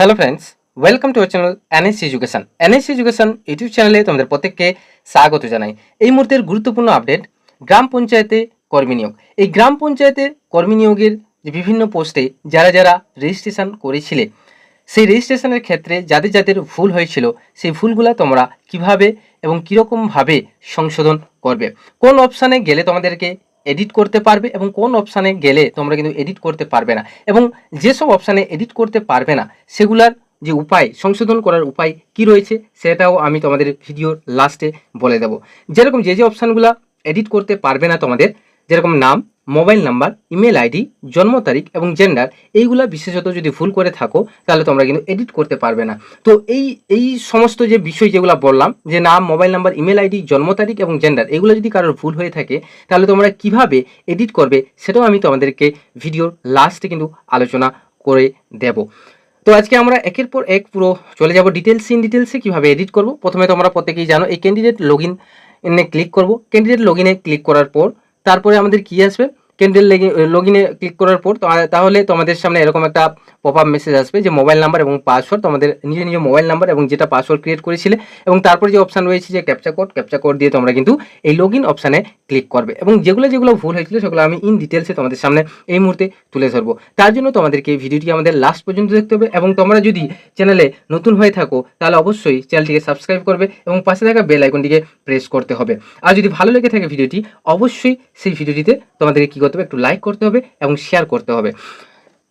Hello friends welcome to channel NSC education NS education YouTube চ্যানেলে তোমাদের প্রত্যেককে স্বাগত জানাই। এই মুহূর্তের গুরুত্বপূর্ণ আপডেট গ্রাম পঞ্চায়েতে কর্মী নিয়োগ। এই গ্রাম পঞ্চায়েতে কর্মী নিয়োগের যে বিভিন্ন পোস্টে যারা যারা রেজিস্ট্রেশন করেছিলে, সেই রেজিস্ট্রেশনের ক্ষেত্রে যাদের যাদের ভুল হয়েছিল, সেই ভুলগুলো তোমরা কীভাবে এবং কীরকমভাবে সংশোধন করবে? কোন অপশানে গেলে তোমাদেরকে এডিট করতে পারবে এবং কোন অপশানে গেলে তোমরা কিন্তু এডিট করতে পারবে না। এবং যেসব অপশানে এডিট করতে পারবে না, সেগুলার যে উপায়, সংশোধন করার উপায় কি রয়েছে, সেটাও আমি তোমাদের ভিডিওর লাস্টে বলে দেবো। যেরকম যে যে অপশানগুলো এডিট করতে পারবে না তোমাদের, যেরকম নাম মোবাইল নাম্বার, ইমেল আইডি, জন্ম তারিখ এবং জেন্ডার এইগুলা বিশেষত যদি ভুল করে থাকো, তাহলে তোমরা কিন্তু এডিট করতে পারবে না। তো এই এই সমস্ত যে বিষয় যেগুলো বললাম, যে নাম মোবাইল নাম্বার, ইমেল আইডি, জন্ম তারিখ এবং জেন্ডার এগুলো যদি কারোর ভুল হয়ে থাকে, তাহলে তোমরা কীভাবে এডিট করবে সেটাও আমি তোমাদেরকে ভিডিওর লাস্টে কিন্তু আলোচনা করে দেব। তো আজকে আমরা একের পর এক পুরো চলে যাব ডিটেলস ইন ডিটেলসে কীভাবে এডিট করব। প্রথমে তোমরা প্রত্যেকেই জানো, এই ক্যান্ডিডেট লগ ইন ক্লিক করব। ক্যান্ডিডেট লগ ইনে ক্লিক করার পর তারপরে আমাদের কি আসবে? ক্যান্ডিডেট লগ ইনে ক্লিক করার পর তাহলে তোমাদের সামনে এরকম একটা পপ আপ মেসেজ আসবে যে মোবাইল নাম্বার এবং পাসওয়ার্ড তোমাদের নিজ নিজ মোবাইল নাম্বার এবং যেটা পাসওয়ার্ড ক্রিয়েট করেছিলে এবং তারপর যে অপশান রয়েছে যে ক্যাপচা কোড ক্যাপচা কোড দিয়ে তোমরা কিন্তু এই লগ ইন অপশানে ক্লিক করবে এবং যেগুলো যেগুলো ভুল হয়েছিল সেগুলো আমি ইন ডিটেলসে তোমাদের সামনে এই মুহূর্তে তুলে ধরবো। তার জন্য তোমাদেরকে ভিডিওটি আমাদের লাস্ট পর্যন্ত দেখতে হবে এবং তোমরা যদি চ্যানেলে নতুন হয়ে থাকো, তাহলে অবশ্যই চ্যানেলটিকে সাবস্ক্রাইব করবে এবং পাশে থাকা বেল আইকনটিকে প্রেস করতে হবে। আর যদি ভালো লেগে থাকে ভিডিওটি, অবশ্যই সেই ভিডিওটিতে তোমাদেরকে কী করতে হবে, একটু লাইক করতে হবে এবং শেয়ার করতে হবে।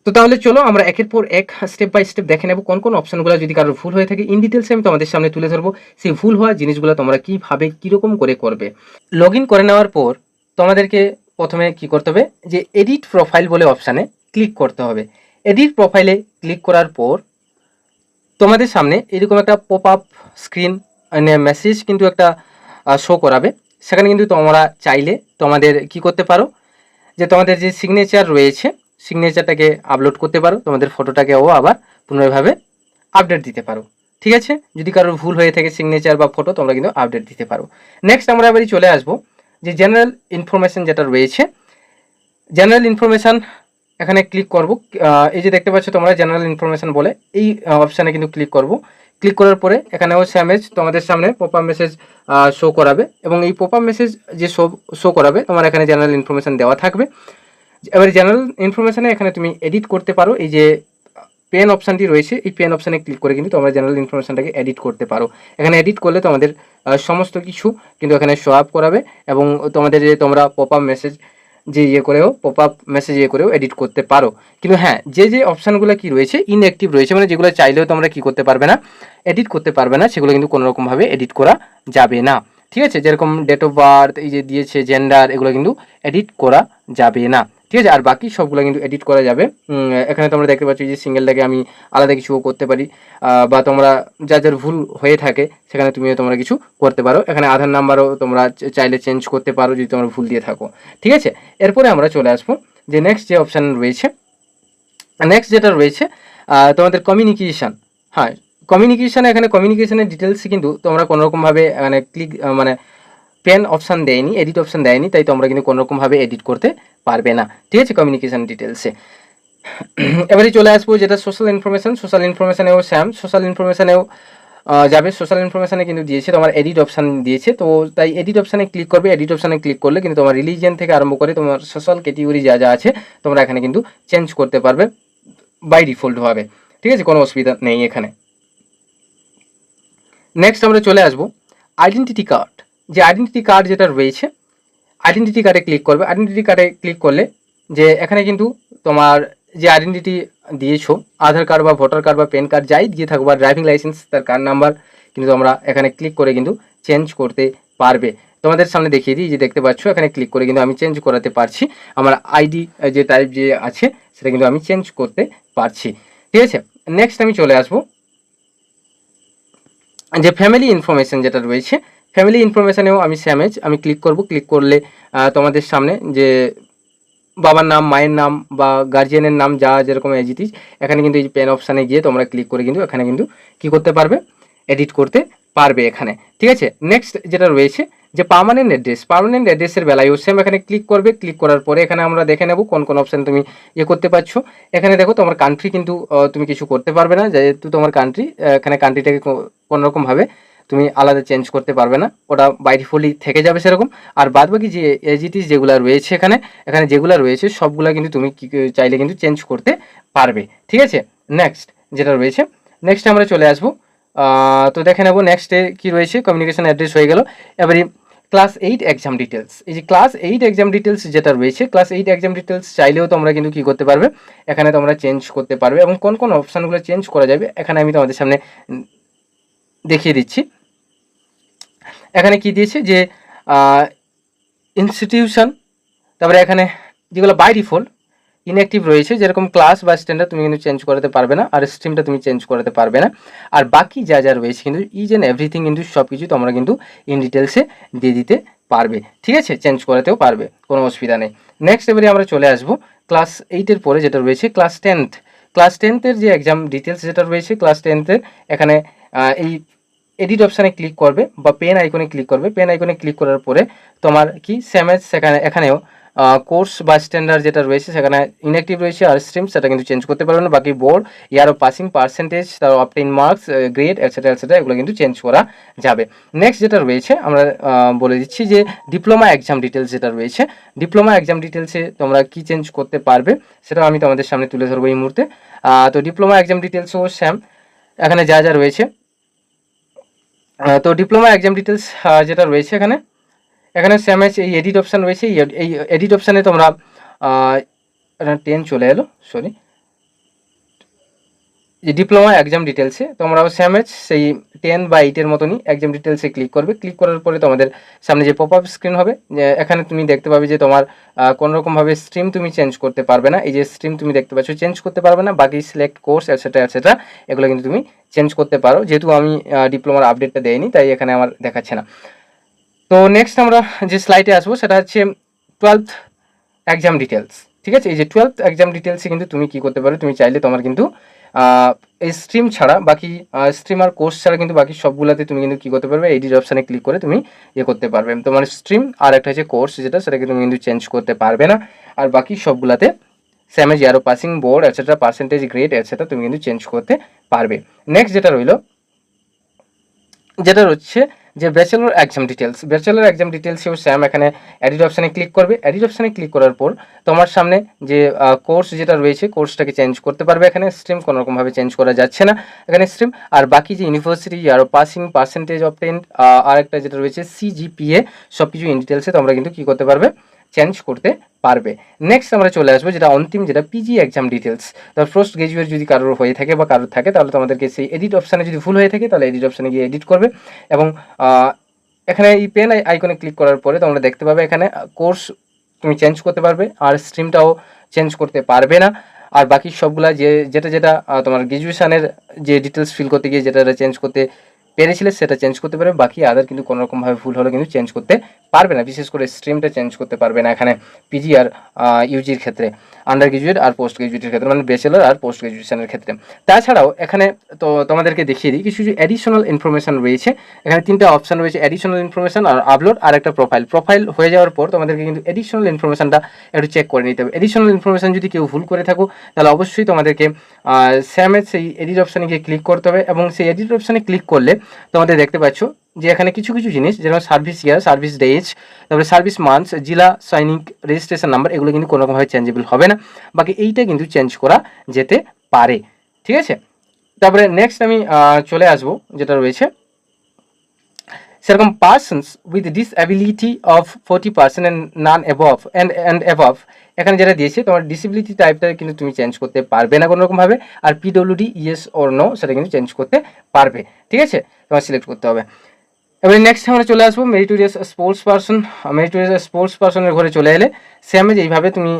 তো তাহলে চলো আমরা একের পর এক স্টেপ বাই স্টেপ দেখে নেব কোন কোন অপশনগুলো যদি কারোর ভুল হয়ে থাকে। ইন ডিটেলসে আমি তোমাদের সামনে তুলে ধরবো। সেই ভুল হওয়া জিনিসগুলো তোমরা কীভাবে, কীরকম করে করবে। লগ করে নেওয়ার পর তোমাদেরকে প্রথমে কি করতে হবে? যে এডিট প্রোফাইল বলে অপশানে ক্লিক করতে হবে। এডিট প্রোফাইলে ক্লিক করার পর তোমাদের সামনে এরকম একটা পপ আপ স্ক্রিন মেসেজ কিন্তু একটা শো করাবে। সেখানে কিন্তু তোমরা চাইলে তোমাদের কি করতে পারো? যে তোমাদের যে সিগনেচার রয়েছে সিগনেচারটাকে আপলোড করতে পারো, তোমাদের ফটোটাকেও আবার পুনরায়ভাবে আপডেট দিতে পারো। ঠিক আছে? যদি কারোর ভুল হয়ে থাকে সিগনেচার বা ফটো তোমরা কিন্তু আপডেট দিতে পারো। নেক্সট আমরা এবারই চলে আসব, যে জেনারেল ইনফরমেশন যেটা রয়েছে জেনারেল ইনফরমেশান এখানে ক্লিক করব। এই যে দেখতে পাচ্ছ তোমরা জেনারেল ইনফরমেশান বলে, এই অপশানে কিন্তু ক্লিক করব। ক্লিক করার পরে এখানেও স্যামেজ তোমাদের সামনে পপ আপ মেসেজ শো করাবে। এবং এই পপ মেসেজ যে শো শো করাবে, তোমার এখানে জেনারেল ইনফরমেশান দেওয়া থাকবে। এবারে জেনারেল ইনফরমেশানে এখানে তুমি এডিট করতে পারো, এই যে পেন অপশানটি রয়েছে, এই পেন অপশানে ক্লিক করে কিন্তু তোমরা জেনারেল ইনফরমেশানটাকে এডিট করতে পারো। এখানে এডিট করলে তোমাদের সমস্ত কিছু কিন্তু এখানে শো আপ করাবে এবং তোমাদের যে তোমরা পপ আপ মেসেজ যে ইয়ে করেও পপ আপ মেসেজ ইয়ে করেও এডিট করতে পারো। কিন্তু হ্যাঁ যে যে অপশানগুলো কি রয়েছে ইনঅ্যাক্টিভ রয়েছে মানে যেগুলো চাইলেও তোমরা কি করতে পারবে না এডিট করতে পারবে না, সেগুলো কিন্তু কোনো রকমভাবে এডিট করা যাবে না। ঠিক আছে? যেরকম ডেট অফ বার্থ এই যে দিয়েছে জেন্ডার এগুলো কিন্তু এডিট করা যাবে না। ঠিক আছে, আর বাকি সবগুলো কিন্তু এডিট করা যাবে। এখানে তোমরা দেখতে পাচ্ছ যে সিঙ্গেলটাকে আমি আলাদা কিছু করতে পারি। বা তোমরা যা যার ভুল হয়ে থাকে, সেখানে তুমিও তোমরা কিছু করতে পারো। এখানে আধার নাম্বারও তোমরা চাইলে চেঞ্জ করতে পারো যদি তোমরা ভুল দিয়ে থাকো। ঠিক আছে? এরপরে আমরা চলে আসব যে নেক্সট যে অপশান রয়েছে। নেক্সট যেটা রয়েছে তোমাদের কমিউনিকেশান হ্যাঁ কমিউনিকেশান এখানে কমিউনিকেশানের ডিটেলস কিন্তু তোমরা কোনোরকমভাবে মানে ক্লিক মানে পেন অপশান দেয়নি, এডিট অপশান দেয়নি, তাই তোমরা কিন্তু কোনোরকমভাবে এডিট করতে পারবে না। ঠিক আছে কমিউনিকেশান ডিটেলসে এবারে চলে আসব যেটা সোশ্যাল ইনফরমেশান সোশ্যাল ইনফরমেশানেও স্যাম সোশ্যাল ইনফরমেশানেও যাবে। সোশ্যাল ইনফরমেশানে কিন্তু দিয়েছে, তোমার এডিট অপশান দিয়েছে, তো তাই এডিট অপশানে ক্লিক করবে। এডিট অপশানে ক্লিক করলে কিন্তু তোমার রিলিজিয়ান থেকে আরম্ভ করে তোমার সোশ্যাল ক্যাটেগরি যা যা আছে, তোমরা এখানে কিন্তু চেঞ্জ করতে পারবে বাই ডিফল্টভাবে ঠিক আছে, কোনো অসুবিধা নেই এখানে। নেক্সট আমরা চলে আসব। আইডেন্টিটি কার্ড যে আইডেন্টিটি কার্ড যেটা রয়েছে আইডেন্টিটি কার্ডে ক্লিক করবে। আইডেন্টিটি কার্ডে ক্লিক করলে যে এখানে কিন্তু তোমার যে আইডেন্টিটি দিয়েছ, আধার কার্ড বা ভোটার কার্ড বা প্যান কার্ড যাই দিয়ে থাকো বা ড্রাইভিং লাইসেন্স তার কার্ড নাম্বার কিন্তু তোমরা এখানে ক্লিক করে কিন্তু চেঞ্জ করতে পারবে। তোমাদের সামনে দেখিয়ে দিই যে দেখতে পাচ্ছ, এখানে ক্লিক করে কিন্তু আমি চেঞ্জ করাতে পারছি। আমার আইডি যে টাইপ যে আছে, সেটা কিন্তু আমি চেঞ্জ করতে পারছি। ঠিক আছে? নেক্সট আমি চলে আসব। যে ফ্যামিলি ইনফরমেশন যেটা রয়েছে ফ্যামিলি ইনফরমেশনেও আমি স্যামেজ আমি ক্লিক করব। ক্লিক করলে তোমাদের সামনে যে বাবার নাম, মায়ের নাম বা গার্জিয়ানের নাম যা যেরকম এজ ইট ইজ এখানে কিন্তু এই পেন অপশানে গিয়ে তোমরা ক্লিক করে কিন্তু এখানে কিন্তু কি করতে পারবে? এডিট করতে পারবে এখানে। ঠিক আছে? নেক্সট যেটা রয়েছে, যে পার্মানেন্ট অ্যাড্রেস পার্মানেন্ট অ্যাড্রেসের বেলায় সেম এখানে ক্লিক করবে। ক্লিক করার পরে এখানে আমরা দেখে নেব কোন কোন অপশান তুমি ইয়ে করতে পারছ। এখানে দেখো তোমার কান্ট্রি কিন্তু তুমি কিছু করতে পারবে না। যেহেতু তোমার কান্ট্রি এখানে কান্ট্রিটাকে কোনোরকমভাবে তুমি আলাদা চেঞ্জ করতে পারবে না। ওটা বাই ডিফল্টই থেকে যাবে সেরকম। আর বাদ বাকি যে এজিটিস যেগুলো রয়েছে এখানে এখানে যেগুলো রয়েছে, সবগুলা কিন্তু তুমি চাইলে কিন্তু চেঞ্জ করতে পারবে। ঠিক আছে? নেক্সট যেটা রয়েছে নেক্সট আমরা চলে আসব। তো দেখে নেব নেক্সটে কি রয়েছে কমিউনিকেশন অ্যাড্রেস হয়ে গেল। এবারে ক্লাস এইট এক্সাম ডিটেলস এই যে ক্লাস এইট এক্সাম ডিটেলস যেটা রয়েছে ক্লাস এইট এক্সাম ডিটেলস চাইলেও তোমরা কিন্তু কি করতে পারবে? এখানে তোমরা চেঞ্জ করতে পারবে। এবং কোন কোন অপশানগুলো চেঞ্জ করা যাবে, এখানে আমি তোমাদের সামনে দেখিয়ে দিচ্ছি। এখানে কি দিয়েছে যে ইনস্টিটিউশন তারপরে এখানে যেগুলো বাই ডিফল্ট ইনঅ্যাক্টিভ রয়েছে, যেরকম ক্লাস বা স্ট্যান্ডার্ড তুমি কিন্তু চেঞ্জ করাতে পারবে না, আর স্ট্রিমটা তুমি চেঞ্জ করাতে পারবে না। আর বাকি যা যা রয়েছে কিন্তু ইজ অ্যান্ড এভরিথিং কিন্তু সব কিছু তোমরা কিন্তু ইন ডিটেলসে দিয়ে দিতে পারবে। ঠিক আছে? চেঞ্জ করাতেও পারবে, কোনো অসুবিধা নেই। নেক্সট এবারে আমরা চলে আসব ক্লাস এইটের পরে যেটা রয়েছে ক্লাস টেন্থ ক্লাস টেন্থের যে এক্সাম ডিটেলস যেটা রয়েছে ক্লাস টেন্থের এখানে এই এডিট অপশানে ক্লিক করবে বা পেন আইকনে ক্লিক করবে। পেন আইকনে ক্লিক করার পরে তোমার কি সেমেজ সেখানে, এখানেও কোর্স বা স্ট্যান্ডার্ড যেটা রয়েছে, সেখানে ইনঅ্যাক্টিভ রয়েছে আর স্ট্রিম সেটা কিন্তু চেঞ্জ করতে পারবে না। বাকি বোর্ড ইয়ার পাসিং পার্সেন্টেজ তার obtain marks grade etcetera etcetera এগুলো কিন্তু চেঞ্জ করা যাবে। নেক্সট যেটা রয়েছে, আমরা বলে দিচ্ছি যে ডিপ্লোমা এক্সাম ডিটেলস যেটা রয়েছে ডিপ্লোমা এক্সাম ডিটেলসে তোমরা কি চেঞ্জ করতে পারবে, সেটাও আমি তোমাদের সামনে তুলে ধরবো এই মুহূর্তে। তো ডিপ্লোমা এক্সাম ডিটেলসও স্যাম এখানে যা যা রয়েছে তো ডিপ্লোমা এক্সাম ডিটেলস যেটা রয়েছে এখানে। এখানে স্যামেজ এই এডিট অপশান রয়েছে, এই এডিট অপশানে তোমরা টেন চলে এলো সরি যে ডিপ্লোমা এক্সাম ডিটেলসে তোমরাও স্যামেজ সেই টেন বা এইটের মতনই এক্সাম ডিটেলসে ক্লিক করবে। ক্লিক করার পরে তোমাদের সামনে যে পপ আপ স্ক্রিন হবে এখানে তুমি দেখতে পাবে যে তোমার কোনোরকমভাবে স্ট্রিম তুমি চেঞ্জ করতে পারবে না। এই যে স্ট্রিম তুমি দেখতে পাচ্ছ চেঞ্জ করতে পারবে না। বাকি সিলেক্ট কোর্স এটসেট্রা এটসেট্রা এগুলো কিন্তু তুমি চেঞ্জ করতে পারো। যেহেতু আমি ডিপ্লোমার আপডেটটা দেয়নি তাই এখানে আমার দেখাচ্ছে না। তো নেক্সট আমরা যে স্লাইডে আসব, সেটা হচ্ছে টুয়েলথ এক্সাম ডিটেলস ঠিক আছে? এই যে টুয়েলথ এক্সাম ডিটেলসে কিন্তু তুমি কি করতে পারো? তুমি চাইলে তোমার কিন্তু এই স্ট্রিম ছাড়া বাকি স্ট্রিম আর কোর্স ছাড়া কিন্তু বাকি সবগুলোতে তুমি কিন্তু কী করতে পারবে? এডিট অপশানে ক্লিক করে তুমি ইয়ে করতে পারবে। তোমার স্ট্রিম আর একটা হচ্ছে কোর্স যেটা, সেটাকে তুমি কিন্তু চেঞ্জ করতে পারবে না। আর বাকি সবগুলাতে স্যামেজ ইয়ারো passing board etcetera percentage grade etcetera তুমি কিন্তু চেঞ্জ করতে পারবে। নেক্সট যেটা রইল, যেটা হচ্ছে যে bachelor exam details bachelor exam ডিটেলসেও same এখানে এডিট অপশানে ক্লিক করবে। এডিট অপশানে ক্লিক করার পর তোমার সামনে যে কোর্স যেটা রয়েছে কোর্সটাকে চেঞ্জ করতে পারবে এখানে। স্ট্রিম কোনোরকমভাবে চেঞ্জ করা যাচ্ছে না এখানে স্ট্রিম আর বাকি যে ইউনিভার্সিটি আর পাসিং পার্সেন্টেজ অফ টেন আরেকটা যেটা রয়েছে সিজিপিএ সব কিছু ইন ডিটেলসে তোমরা কিন্তু কী করতে পারবে। চেঞ্জ করতে পারবে। নেক্সট আমরা চলে আসব যেটা অন্তিম, যেটা পিজি এক্সাম ডিটেলস তার ফার্স্ট গ্রাজুয়েট যদি কারোর হয়ে থাকে বা কারোর থাকে, তাহলে তোমাদেরকে সেই এডিট অপশানে যদি ভুল হয়ে থাকে, তাহলে এডিট অপশানে গিয়ে এডিট করবে। এবং এখানে এই পেন আইকনে ক্লিক করার পরে তোমরা দেখতে পাবে এখানে কোর্স তুমি চেঞ্জ করতে পারবে, আর স্ট্রিমটাও চেঞ্জ করতে পারবে না। আর বাকি সবগুলা যে, যেটা যেটা তোমার গ্রাজুয়েশনের যে ডিটেলস ফিল করতে গিয়ে যেটা চেঞ্জ করতে পেরেছিলে সেটা চেঞ্জ করতে পারবে, বাকি আদার কিন্তু কোনো রকমভাবে ভুল হলে কিন্তু চেঞ্জ করতে পারবে না। বিশেষ করে স্ট্রিমটা চেঞ্জ করতে পারবে না এখানে পিজি আর ইউজির ক্ষেত্রে আন্ডার গ্রাজুয়েট আর পোস্ট গ্রাজুয়েটের ক্ষেত্রে মানে ব্যাচেলার আর পোস্ট গ্রাজুয়েশনের ক্ষেত্রে। তাছাড়াও এখানে তো তোমাদেরকে দেখিয়ে দিই, কিছু কিছু অ্যাডিশনাল ইনফরমেশন রয়েছে। এখানে তিনটা অপশন রয়েছে অ্যাডিশনাল ইনফরমেশন আর আপলোড আর একটা প্রোফাইল প্রোফাইল হয়ে যাওয়ার পর তোমাদেরকে কিন্তু এডিশনাল ইনফরমেশনটা একটু চেক করে নিতে হবে। এডিশনাল ইনফরমেশন যদি কেউ ভুল করে থাকো, তাহলে অবশ্যই তোমাদেরকে স্যামের সেই এডিট অপশানে গিয়ে ক্লিক করতে হবে এবং সেই এডিট অপশানে ক্লিক করলে তোমাদের দেখতে পাচ্ছ যে এখানে কিছু কিছু জিনিস, যেমন সার্ভিস ইয়ার সার্ভিস ডেজ তারপরে সার্ভিস মান্থস জেলা সৈনিক রেজিস্ট্রেশন নাম্বার এগুলো কিন্তু কোনোরকমভাবে চেঞ্জেবল হবে না। বাকি এইটা কিন্তু চেঞ্জ করা যেতে পারে। ঠিক আছে? তারপরে নেক্সট আমি চলে আসব, যেটা রয়েছে। সেরকম persons with disability of forty percent and none above and and above এখানে যেটা দিয়েছে, তোমার ডিসেবিলিটি টাইপটা কিন্তু তুমি চেঞ্জ করতে পারবে না কোনো রকমভাবে আর পিডব্লিউডি ইয়েস ওর নো সেটা কিন্তু চেঞ্জ করতে পারবে। ঠিক আছে? তোমার সিলেক্ট করতে হবে। এবারে নেক্সট আমরা চলে আসব meritorious sports person meritorious sports পার্সনের ঘরে চলে এলে। সেমে এইভাবে তুমি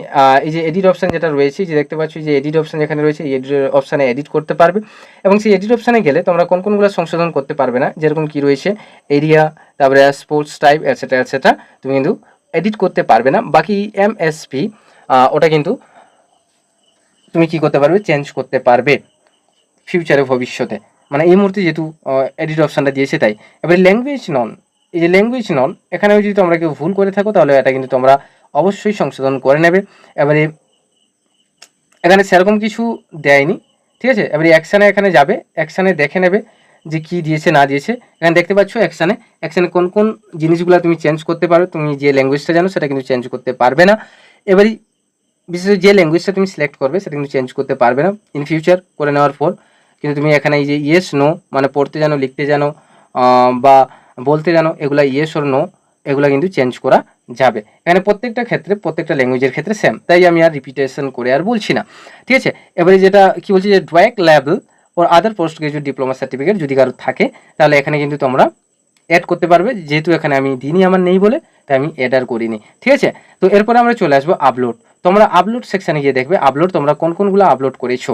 এই যে এডিট অপশান যেটা রয়েছে যে দেখতে পাচ্ছ যে এডিট অপশান যেখানে রয়েছে, এই এডিট অপশানে এডিট করতে পারবে। এবং সেই এডিট অপশানে গেলে তোমরা কোন কোনগুলো সংশোধন করতে পারবে না, যেরকম কি রয়েছে এরিয়া তারপরে স্পোর্টস টাইপ এটসেট্রা এটসেট্রা তুমি কিন্তু এডিট করতে পারবে না। বাকি এম এমএসপি ওটা কিন্তু তুমি কি করতে পারবে চেঞ্জ করতে পারবে ফিউচারে ভবিষ্যতে। মানে এই মুহূর্তে যেহেতু এডিট অপশানটা দিয়েছে তাই। এবারে ল্যাঙ্গুয়েজ নন এই যে ল্যাঙ্গুয়েজ নন এখানেও যদি তোমরা কেউ ভুল করে থাকো, তাহলে এটা কিন্তু তোমরা অবশ্যই সংশোধন করে নেবে। এবারে, এখানে সেরকম কিছু দেয়নি, ঠিক আছে? এবারে অ্যাকশানে এখানে যাবে অ্যাকশানে দেখে নেবে যে কি দিয়েছে, না দিয়েছে। এখানে দেখতে পাচ্ছ অ্যাকশানে অ্যাকশানে কোন কোন জিনিসগুলো তুমি চেঞ্জ করতে পারো, তুমি যে ল্যাঙ্গুয়েজটা জানো, সেটা কিন্তু চেঞ্জ করতে পারবে না। এবারে, বিশেষ যে ল্যাঙ্গুয়েজটা তুমি সিলেক্ট করবে, সেটা কিন্তু চেঞ্জ করতে পারবে না। ইন ফিউচার করে নেওয়ার পর। কিন্তু তুমি এখানে এই যে ইয়েস নো মানে পড়তে জানো, লিখতে জানো বা বলতে জানো, এগুলা ইয়েস ওর নো এগুলা কিন্তু চেঞ্জ করা যাবে। এখানে প্রত্যেকটা ক্ষেত্রে, প্রত্যেকটা ল্যাঙ্গুয়েজের ক্ষেত্রে সেম তাই আমি আর রিপিটেশন করে আর বলছি না। ঠিক আছে? এবারে যেটা, কি বলছি যে ড্রয়েক level or other post graduate diploma certificate যদি কারও থাকে, তাহলে এখানে কিন্তু তোমরা অ্যাড করতে পারবে। যেহেতু এখানে আমি দিনই আমার নেই বলে, তাই আমি অ্যাড আর করিনি। ঠিক আছে? তো এরপরে আমরা চলে আসব আপলোড তোমরা আপলোড সেকশানে গিয়ে দেখবে আপলোড তোমরা কোন কোনগুলো আপলোড করেছ?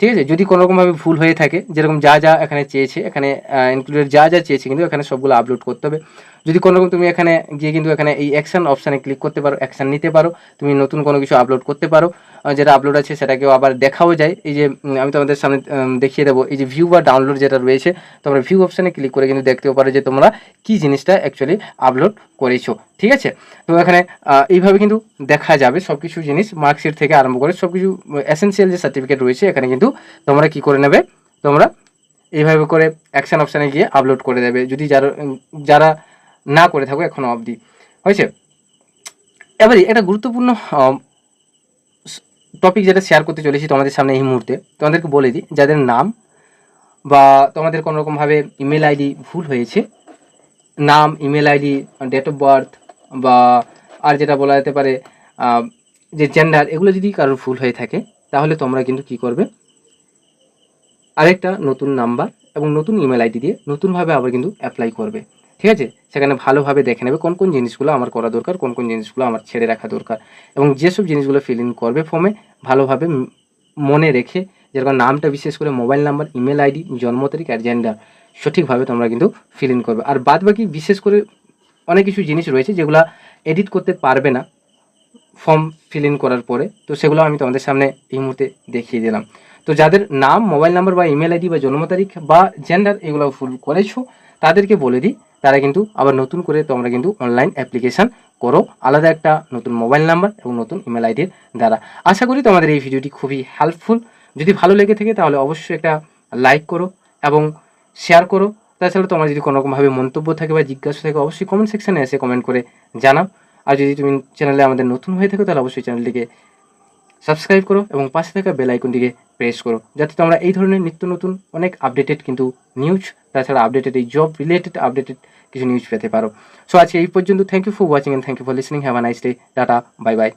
ঠিক আছে? যদি কোনো রকমভাবে ভুল হয়ে থাকে, যেরকম যা যা এখানে চেয়েছে, এখানে ইনক্লুডেড যা যা চেয়েছে কিন্তু এখানে সবগুলো আপলোড করতে হবে। যদি কোনো রকম তুমি এখানে গিয়ে কিন্তু এখানে এই অ্যাকশন অপশানে ক্লিক করতে পারো অ্যাকশন নিতে পারো, তুমি নতুন কোনো কিছু আপলোড করতে পারো যেটা আপলোড আছে সেটাকেও আবার দেখাও যায়। এই যে আমি তোমাদের সামনে দেখিয়ে দেবো, এই যে ভিউ বা ডাউনলোড যেটা রয়েছে, তোমরা ভিউ অপশানে ক্লিক করে কিন্তু দেখতেও পারো যে তোমরা কী জিনিসটা অ্যাকচুয়ালি আপলোড করেছ। ঠিক আছে? তো এখানে এইভাবে কিন্তু দেখা যাবে সব কিছু জিনিস মার্কশিট থেকে আরম্ভ করে সব কিছু এসেন্সিয়াল যে সার্টিফিকেট রয়েছে, এখানে কিন্তু তোমরা কি করে নেবে? তোমরা এইভাবে করে অ্যাকশন অপশানে গিয়ে আপলোড করে দেবে। যদি যারা যারা না করে থাকো এখনও অবধি। হয়েছে? এবারে একটা গুরুত্বপূর্ণ টপিক যেটা শেয়ার করতে চলেছি তোমাদের সামনে এই মুহূর্তে, তোমাদেরকে বলে দিই, যাদের নাম বা তোমাদের কোনো রকমভাবে ইমেল আইডি ভুল হয়েছে, নাম email ID date of birth বা আর যেটা বলা যেতে পারে যে জেন্ডার এগুলো যদি কারোর ভুল হয়ে থাকে, তাহলে তোমরা কিন্তু কি করবে? আরেকটা নতুন নাম্বার এবং নতুন ইমেল আইডি দিয়ে নতুনভাবে আবার কিন্তু অ্যাপ্লাই করবে। ঠিক আছে? সেখানে ভালোভাবে দেখে নেবে কোন কোন জিনিসগুলো আমার করা দরকার, কোন কোন জিনিসগুলো আমার ছেড়ে রাখা দরকার এবং যেসব জিনিসগুলো ফিল ইন করবে ফর্মে ভালোভাবে মনে রেখে যেরকম নামটা বিশেষ করে মোবাইল নাম্বার ইমেল আইডি জন্ম তারিখ আর জেন্ডার সঠিকভাবে তোমরা কিন্তু ফিল ইন করবে। আর বাদ বাকি বিশেষ করে অনেক কিছু জিনিস রয়েছে যেগুলো এডিট করতে পারবে না ফর্ম ফিল ইন করার পরে। তো সেগুলো আমি তোমাদের সামনে এই মুহূর্তে দেখিয়ে দিলাম। তো যাদের নাম, মোবাইল নাম্বার বা ইমেল আইডি বা জন্ম তারিখ বা জেন্ডার এগুলো ফুল করেছ, তাদেরকে বলে দিই, তারা কিন্তু আবার নতুন করে তোমরা কিন্তু অনলাইন অ্যাপ্লিকেশান করো। আলাদা একটা নতুন মোবাইল নাম্বার এবং নতুন ইমেল আইডির দ্বারা। আশা করি তোমাদের এই ভিডিওটি খুবই হেল্পফুল যদি ভালো লেগে থাকে তাহলে অবশ্যই একটা লাইক করো এবং শেয়ার করো। তাছাড়া তোমার যদি কোনো রকমভাবে মন্তব্য থাকে বা জিজ্ঞাসা থাকে, অবশ্যই কমেন্ট সেকশানে এসে কমেন্ট করে জানাও। আর যদি তুমি চ্যানেলে আমাদের নতুন হয়ে থাকো, তাহলে অবশ্যই চ্যানেলটিকে সাবস্ক্রাইব করো এবং পাশে থাকা বেল আইকনটিকে প্রেস করো। যাতে তোমরা এই ধরনের নিত্য নতুন অনেক আপডেটেড কিন্তু নিউজ তাছাড়া আপডেটেড এই জব রিলেটেড আপডেটেড কিছু নিউজ পেতে পারো। সো আজকে এই পর্যন্ত thank you for watching and thank you for listening have a nice day tata bye bye